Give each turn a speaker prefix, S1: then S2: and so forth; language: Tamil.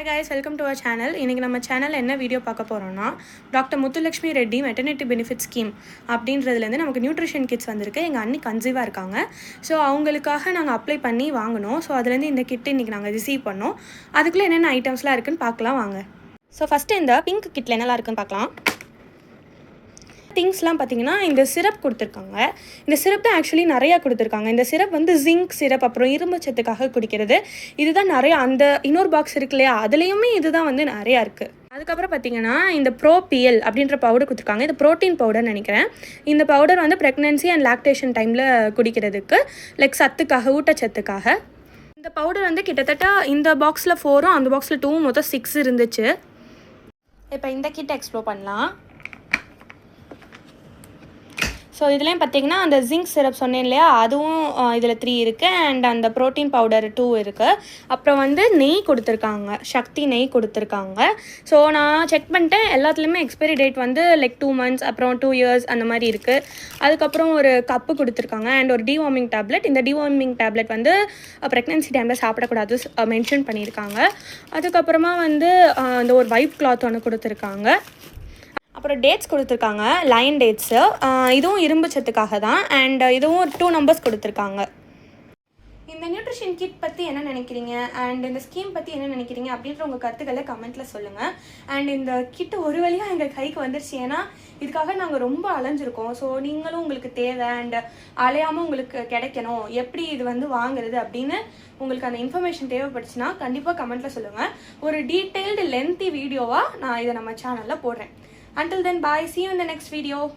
S1: Hi guys welcome to our channel இன்றைக்கி நம்ம சேனல் என்ன வீடியோ பார்க்க போகிறோம்னா doctor Muthulakshmi Reddy maternity benefit scheme அப்படின்றதுலேருந்து நமக்கு நியூட்ரிஷன் கிட்ஸ் வந்திருக்கு. எங்கள் அண்ணி கன்சீவாக இருக்காங்க. ஸோ அவங்களுக்காக நாங்கள் அப்ளை பண்ணி வாங்கினோம். ஸோ அதுலேருந்து இந்த கிட் இன்றைக்கி நாங்கள் ரிசீவ் பண்ணோம். அதுக்குள்ளே என்னென்ன ஐட்டம்ஸ்லாம் இருக்குன்னு பார்க்கலாம் வாங்க. ஸோ ஃபஸ்ட்டு இந்த பிங்க் கிட்டில் என்னெல்லாம் இருக்குன்னு பார்க்கலாம். திங்ஸ்லாம் பார்த்தீங்கன்னா இந்த சிரப் கொடுத்துருக்காங்க. இந்த சிரப் தான் ஆக்சுவலி நிறையா கொடுத்துருக்காங்க. இந்த சிரப் வந்து ஜிங்க் சிரப் அப்புறம் இரும்பு சத்துக்காக குடிக்கிறது. இதுதான் நிறையா அந்த இன்னொரு பாக்ஸ் இருக்கு இல்லையா? அதுலேயுமே இதுதான் வந்து நிறையா இருக்குது அதுக்கப்புறம் பார்த்தீங்கன்னா இந்த ப்ரோபிஎல் அப்படின்ற பவுடர் கொடுத்துருக்காங்க. இது ப்ரோட்டீன் பவுடர்னு நினைக்கிறேன். இந்த பவுடர் வந்து ப்ரெக்னென்சி அண்ட் லாக்டேஷன் டைமில் குடிக்கிறதுக்கு லைக் சத்துக்காக ஊட்டச்சத்துக்காக. இந்த பவுடர் வந்து கிட்டத்தட்ட இந்த பாக்ஸில் ஃபோரும் அந்த பாக்ஸில் டூவும் மொத்தம் சிக்ஸ் இருந்துச்சு. இப்போ இந்த கிட்ட எக்ஸ்ப்ளோர் பண்ணலாம். ஸோ இதுலேயும் பார்த்தீங்கன்னா அந்த ஜிங்க் சிரப் சொன்னேன் இல்லையா? அதுவும் இதில் த்ரீ இருக்குது அண்ட் அந்த ப்ரோட்டீன் பவுடர் டூ இருக்குது அப்புறம் வந்து நெய் கொடுத்துருக்காங்க. சக்தி நெய் கொடுத்துருக்காங்க. ஸோ நான் செக் பண்ணிட்டேன். எல்லாத்துலேயுமே எக்ஸ்பைரி டேட் வந்து லைக் டூ மந்த்ஸ் அப்புறம் டூ இயர்ஸ் அந்த மாதிரி இருக்குது அதுக்கப்புறம் ஒரு கப்பு கொடுத்துருக்காங்க. அண்ட் ஒரு டிவார்மிங் டேப்லெட் இந்த டிவார்மிங் டேப்லெட் வந்து ப்ரெக்னென்சி டைமில் சாப்பிடக்கூடாது. மென்ஷன் பண்ணியிருக்காங்க. அதுக்கப்புறமா வந்து அந்த இந்த ஒரு வைப் கிளாத் ஒன்று கொடுத்துருக்காங்க. அப்புறம் டேட்ஸ் கொடுத்துருக்காங்க லைன் டேட்ஸு இதுவும் இரும்பு சத்துக்காக தான். அண்ட் இதுவும் டூ நம்பர்ஸ் கொடுத்துருக்காங்க. இந்த நியூட்ரிஷன் கிட் பற்றி என்ன நினைக்கிறீங்க? அண்ட் இந்த ஸ்கீம் பற்றி என்ன நினைக்கிறீங்க? அப்படின்ற உங்கள் கருத்துக்களை கமெண்ட்டில் சொல்லுங்கள் அண்ட் இந்த கிட் ஒரு வழியாக எங்கள் கைக்கு வந்துருச்சு ஏன்னா இதுக்காக நாங்கள் ரொம்ப அலைஞ்சிருக்கோம். ஸோ நீங்களும் உங்களுக்கு தேவை. அண்ட் அலையாமல் உங்களுக்கு கிடைக்கணும். எப்படி இது வந்து வாங்குறது அப்படின்னு உங்களுக்கு அந்த இன்ஃபர்மேஷன் தேவைப்பட்டுச்சுன்னா கண்டிப்பாக கமெண்ட்டில் சொல்லுங்கள் ஒரு டீட்டெயில்டு லென்த்தி வீடியோவாக நான் இதை நம்ம சேனலில் போடுறேன். Until then bye. See you in the next video